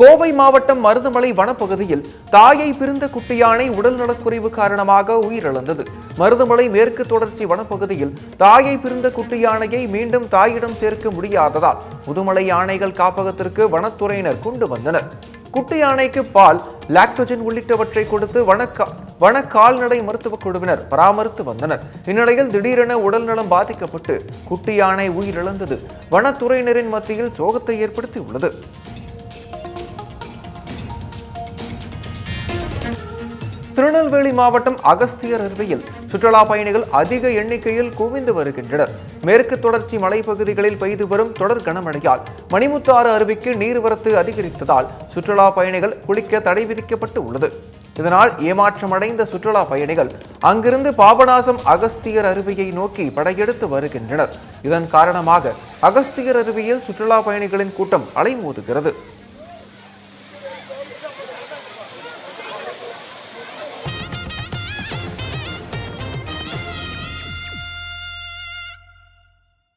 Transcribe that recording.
கோவை மாவட்டம் மருதமலை வனப்பகுதியில் தாயை பிரிந்த குட்டி யானை உடல் நலக்குறைவு காரணமாக உயிரிழந்தது. மருதமலை மேற்கு தொடர்ச்சி வனப்பகுதியில் தாயை பிரிந்த குட்டி யானையை மீண்டும் தாயிடம் சேர்க்க முடியாததால் முதுமலை யானைகள் காப்பகத்திற்கு வனத்துறையினர் கொண்டு வந்தனர். குட்டி யானைக்கு பால் லாக்டோஜன் உள்ளிட்டவற்றை கொடுத்து வனக்கா வன கால்நடை மருத்துவக் குழுவினர் பராமரித்து வந்தனர். இந்நிலையில் திடீரென உடல்நலம் பாதிக்கப்பட்டு குட்டி யானை உயிரிழந்தது வனத்துறையினரின் மத்தியில் சோகத்தை ஏற்படுத்தியுள்ளது. திருநெல்வேலி மாவட்டம் அகஸ்தியர் அருவியில் சுற்றுலா பயணிகள் அதிக எண்ணிக்கையில் குவிந்து வருகின்றனர். மேற்கு தொடர்ச்சி மலைப்பகுதிகளில் பெய்து வரும் தொடர் கனமழையால் மணிமுத்தாறு அருவிக்கு நீர்வரத்து அதிகரித்ததால் சுற்றுலா பயணிகள் குளிக்க தடை விதிக்கப்பட்டு உள்ளது. இதனால் ஏமாற்றமடைந்த சுற்றுலா பயணிகள் அங்கிருந்து பாபநாசம் அகஸ்தியர் அருவியை நோக்கி படையெடுத்து வருகின்றனர். இதன் காரணமாக அகஸ்தியர் அருவியில் சுற்றுலா பயணிகளின் கூட்டம் அலைமோதுகிறது.